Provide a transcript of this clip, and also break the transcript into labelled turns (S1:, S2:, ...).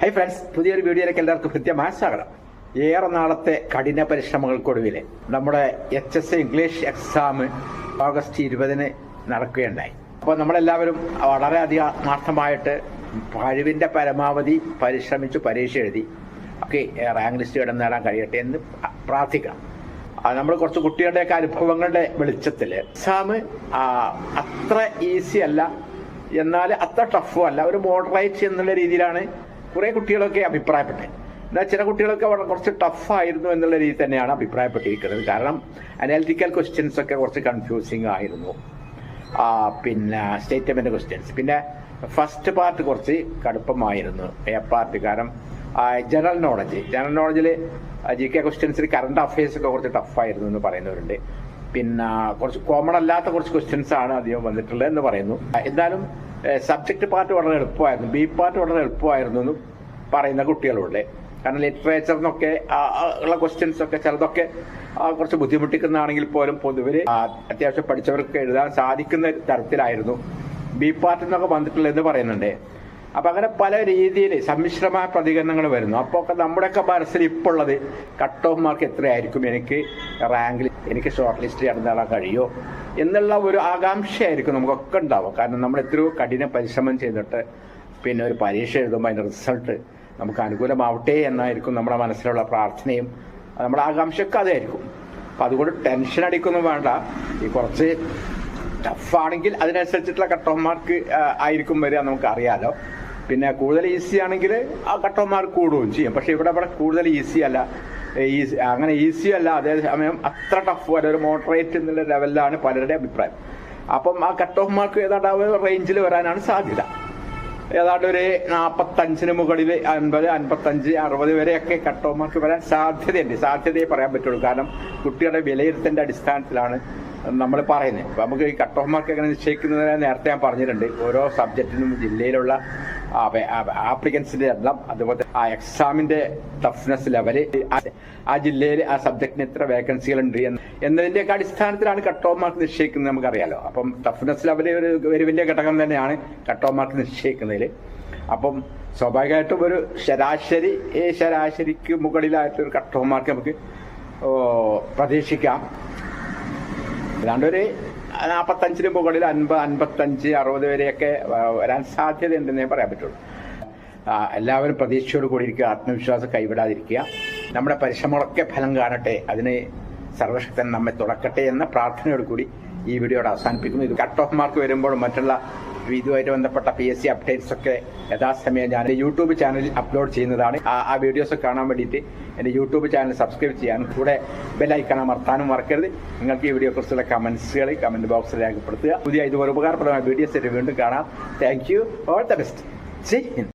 S1: Hi friends പുതിയൊരു വീഡിയോയിലേക്ക് എല്ലാവർക്കും കൃത്യമായ സ്വാഗതം ഏറെ നാളത്തെ കഠിന പരിശ്രമങ്ങൾക്കൊടുവിൽ നമ്മുടെ H S English exam August ഇരുപതിന് നടക്കുകയുണ്ടായി. അപ്പോൾ നമ്മളെല്ലാവരും വളരെയധികം നാഷ്ടമായിട്ട് കഴിവിന്റെ പരമാവധി പരിശ്രമിച്ച് പരീക്ഷ എഴുതി. ഒക്കെ റാങ്ക് ലിസ്റ്റ് ഇടം നേടാൻ കഴിയട്ടെ എന്ന് പ്രാർത്ഥിക്കണം. നമ്മൾ കുറച്ച് കുട്ടികളുടെയൊക്കെ അനുഭവങ്ങളുടെ വെളിച്ചത്തിൽ എക്സാം അത്ര ഈസി അല്ല. എന്നാൽ അത്ര ടഫും അല്ല. ഒരു മോഡറേറ്റ് എന്നുള്ള രീതിയിലാണ് കുറേ കുട്ടികളൊക്കെ അഭിപ്രായപ്പെട്ടത് എന്നാൽ ചില കുട്ടികളൊക്കെ വളരെ കുറച്ച് ടഫായിരുന്നു എന്നുള്ള രീതിയിൽ തന്നെയാണ് അഭിപ്രായപ്പെട്ടിരിക്കുന്നത്. കാരണം അനാലിറ്റിക്കൽ ക്വസ്റ്റ്യൻസ് ഒക്കെ കുറച്ച് കൺഫ്യൂസിങ് ആയിരുന്നു. പിന്നെ സ്റ്റേറ്റ്മെന്റ് ക്വസ്റ്റ്യൻസ് പിന്നെ ഫസ്റ്റ് പാർട്ട് കുറച്ച് കടുപ്പമായിരുന്നു. എ പാർട്ട് കാരണം ജനറൽ നോളജ് ജനറൽ നോളജിൽ ജി കെ ക്വസ്റ്റ്യൻസിൽ കറണ്ട് അഫയേഴ്സ് ഒക്കെ കുറച്ച് ടഫായിരുന്നു എന്ന് പറയുന്നവരുണ്ട്. പിന്നെ കുറച്ച് കോമൺ അല്ലാത്ത കുറച്ച് ക്വസ്റ്റ്യൻസ് ആണ് അധികം വന്നിട്ടുള്ളത് എന്ന് പറയുന്നു. എന്നാലും സബ്ജക്ട് പാർട്ട് വളരെ എളുപ്പമായിരുന്നു. ബി പാർട്ട് വളരെ എളുപ്പമായിരുന്നു എന്ന് പറയുന്ന കുട്ടികളുണ്ട്. കാരണം ലിറ്ററേച്ചർ എന്നൊക്കെ ഉള്ള ക്വസ്റ്റ്യൻസ് ഒക്കെ ചിലതൊക്കെ കുറച്ച് ബുദ്ധിമുട്ടിക്കുന്നതാണെങ്കിൽ പോലും പൊതുവെ അത്യാവശ്യം പഠിച്ചവർക്ക് എഴുതാൻ സാധിക്കുന്ന തരത്തിലായിരുന്നു. ബി പാർട്ടിൽ നിന്നൊക്കെ വന്നിട്ടുള്ളത് വന്നിട്ടുള്ളതെന്ന് പറയുന്നുണ്ട്. അപ്പൊ അങ്ങനെ പല രീതിയിൽ സമ്മിശ്രമായ പ്രതികരണങ്ങൾ വരുന്നു. അപ്പോൾ ഒക്കെ നമ്മുടെയൊക്കെ മനസ്സിൽ ഇപ്പോൾ ഉള്ളത് കട്ട് ഓഫ് മാർക്ക് എത്രയായിരിക്കും? എനിക്ക് റാങ്കിൽ എനിക്ക് ഷോർട്ട് ലിസ്റ്റ് നടന്നാൻ കഴിയുമോ എന്നുള്ള ഒരു ആകാംക്ഷയായിരിക്കും നമുക്കൊക്കെ ഉണ്ടാവും കാരണം നമ്മൾ എത്രയോ കഠിന പരിശ്രമം ചെയ്തിട്ട് പിന്നെ ഒരു പരീക്ഷ എഴുതുമ്പോൾ അതിന്റെ റിസൾട്ട് നമുക്ക് അനുകൂലമാവട്ടെ എന്നായിരിക്കും നമ്മുടെ മനസ്സിലുള്ള പ്രാർത്ഥനയും. നമ്മുടെ ആകാംക്ഷയൊക്കെ അതായിരിക്കും. അപ്പം അതുകൊണ്ട് ടെൻഷൻ അടിക്കൊന്നും വേണ്ട. ഈ കുറച്ച് ടഫാണെങ്കിൽ അതിനനുസരിച്ചിട്ടുള്ള കട്ട് ഓഫ് മാർക്ക് ആയിരിക്കും വരിക നമുക്ക് അറിയാലോ. പിന്നെ കൂടുതൽ ഈസി ആണെങ്കിൽ ആ കട്ട് ഓഫ് മാർക്ക് കൂടുകയും ചെയ്യും. പക്ഷെ ഇവിടെ ഇവിടെ കൂടുതൽ ഈസി അല്ല. ഈസി അങ്ങനെ ഈസി അല്ല. അതേസമയം അത്ര ടഫ് അല്ല. ഒരു മോഡറേറ്റ് എന്നുള്ള ലെവലിലാണ് പലരുടെ അഭിപ്രായം. അപ്പം ആ കട്ട് ഓഫ് മാർക്ക് ഏതാണ്ട് ആ റേഞ്ചിൽ വരാനാണ് സാധ്യത. ഏതാണ്ട് ഒരു നാൽപ്പത്തഞ്ചിന് മുകളിൽ അൻപത് അൻപത്തഞ്ച് അറുപത് വരെയൊക്കെ കട്ട് ഓഫ് മാർക്ക് വരാൻ സാധ്യതയുണ്ട്. സാധ്യതയെ പറയാൻ പറ്റുള്ളൂ. കാരണം കുട്ടികളുടെ വിലയിരുത്തലിന്റെ അടിസ്ഥാനത്തിലാണ് നമ്മൾ പറയുന്നത്. നമുക്ക് ഈ കട്ട് ഓഫ് മാർക്ക് എങ്ങനെ നിശ്ചയിക്കുന്നതിനെ നേരത്തെ ഞാൻ പറഞ്ഞിട്ടുണ്ട്. ഓരോ സബ്ജക്റ്റിനും ജില്ലയിലുള്ള ആപ്ലിക്കൻസിന്റെ എണ്ണം അതുപോലെ ആ എക്സാമിന്റെ ടഫ്നെസ് ലെവൽ ആ ജില്ലയിൽ ആ സബ്ജക്റ്റിന് എത്ര വേക്കൻസികൾ ഉണ്ട് എന്ന് എന്നതിന്റെയൊക്കെ അടിസ്ഥാനത്തിലാണ് കട്ട് ഓഫ് മാർക്ക് നിശ്ചയിക്കുന്നത് നമുക്കറിയാലോ. അപ്പം ടഫ്നെസ് ലെവൽ ഒരു ഒരു വലിയ ഘടകം തന്നെയാണ് കട്ട് ഓഫ് മാർക്ക് നിശ്ചയിക്കുന്നതിൽ അപ്പം സ്വാഭാവികമായിട്ടും ഒരു ശരാശരി ഈ ശരാശരിക്ക് മുകളിലായിട്ട് ഒരു കട്ട് ഓഫ് മാർക്ക് നമുക്ക് പ്രതീക്ഷിക്കാം. അല്ലാണ്ടൊരു നാൽപ്പത്തഞ്ചിന് മുകളിൽ അൻപത് അൻപത്തഞ്ച് അറുപത് വരെയൊക്കെ വരാൻ സാധ്യതയുണ്ടെന്നേ പറയാൻ പറ്റുള്ളൂ. എല്ലാവരും പ്രതീക്ഷയോട് കൂടി ഇരിക്കുക ആത്മവിശ്വാസം കൈവിടാതിരിക്കുക. നമ്മുടെ പരിശ്രമങ്ങളൊക്കെ ഫലം കാണട്ടെ അതിന് സർവശക്തൻ നമ്മെ തുറക്കട്ടെ എന്ന പ്രാർത്ഥനയോട് കൂടി ഈ വീഡിയോയുടെ അവസാനിപ്പിക്കുന്നു. ഇത് കട്ട് ഓഫ് മാർക്ക് വരുമ്പോൾ മറ്റുള്ള ഇതുമായിട്ട് ബന്ധപ്പെട്ട പി എസ് സി അപ്ഡേറ്റ്സ് ഒക്കെ യഥാസമയം ഞാൻ യൂട്യൂബ് ചാനലിൽ അപ്ലോഡ് ചെയ്യുന്നതാണ്. ആ വീഡിയോസ് കാണാൻ വേണ്ടിയിട്ട് എന്റെ യൂട്യൂബ് ചാനൽ സബ്സ്ക്രൈബ് ചെയ്യാൻ കൂടെ ബെല്ലൈക്കൺ അമർത്താനും മറക്കരുത്. നിങ്ങൾക്ക് ഈ വീഡിയോ കുറിച്ചുള്ള കമൻസുകൾ കമന്റ് ബോക്സിൽ രേഖപ്പെടുത്തുക. പുതിയ ഇതുപോലെ ഉപകാരപ്രദമായ വീഡിയോസ് വീണ്ടും കാണാം. Thank you all the best Jai Hind